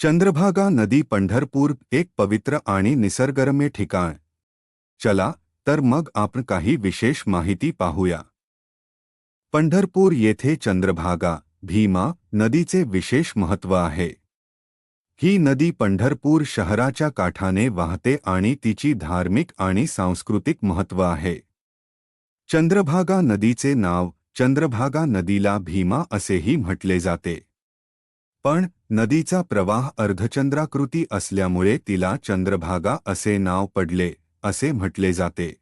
चंद्रभागा नदी पंढरपूर एक पवित्र आणि निसर्गरम्य ठिकाण. चला, तर मग आपण काही विशेष माहिती पाहूया. पंढरपूर येथे चंद्रभागा, भीमा नदीचे विशेष महत्त्व आहे. ही नदी पंढरपूर शहराच्या काठाने वाहते आणि तिची धार्मिक आणि सांस्कृतिक महत्त्व आहे. चंद्रभागा नदीचे नाव चंद्रभागा नदीला भीमा असेही म्हटले जाते. पण नदीचा प्रवाह अर्धचंद्राकृती असल्यामुळे तिला चंद्रभागा असे नाव पडले असे म्हटले जाते.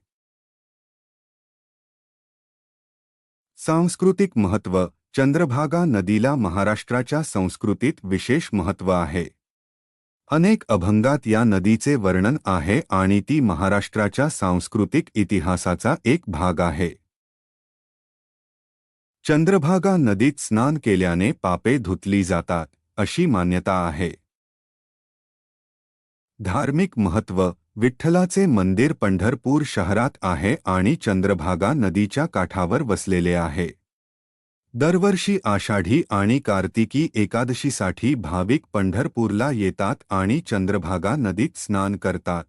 सांस्कृतिक महत्त्व चंद्रभागा नदीला महाराष्ट्राच्या संस्कृतीत विशेष महत्त्व आहे. अनेक अभंगात या नदीचे वर्णन आहे आणि ती महाराष्ट्राच्या सांस्कृतिक इतिहासाचा एक भाग आहे. चंद्रभागा नदीत स्नान केल्याने पापे धुतली जातात अशी मान्यता आहे. धार्मिक महत्त्व विठ्ठलाचे मंदिर पंढरपूर शहरात आहे आणि चंद्रभागा नदीच्या काठावर वसलेले आहे. दरवर्षी आषाढी आणि कार्तिकी एकादशीसाठी भाविक पंढरपूरला येतात आणि चंद्रभागा नदीत स्नान करतात.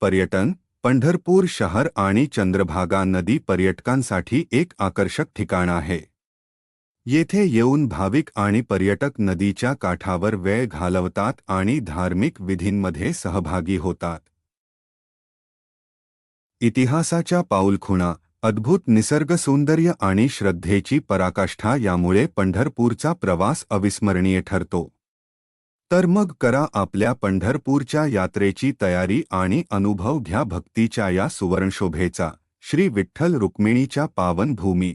पर्यटन पंढरपूर शहर आणि चंद्रभागा नदी पर्यटकांसाठी एक आकर्षक ठिकाण आहे. येथे येऊन भाविक आणि पर्यटक नदीच्या काठावर वेळ घालवतात आणि धार्मिक विधींमध्ये सहभागी होतात. इतिहासाच्या पाऊलखुणा अद्भुत निसर्गसौंदर्य आणि श्रद्धेची पराकाष्ठा यामुळे पंढरपूरचा प्रवास अविस्मरणीय ठरतो. तर मग करा आपल्या पंढरपूरच्या यात्रेची तयारी आणि अनुभव घ्या भक्तीच्या या सुवर्णशोभेचा. श्री विठ्ठल रुक्मिणीच्या पावन भूमी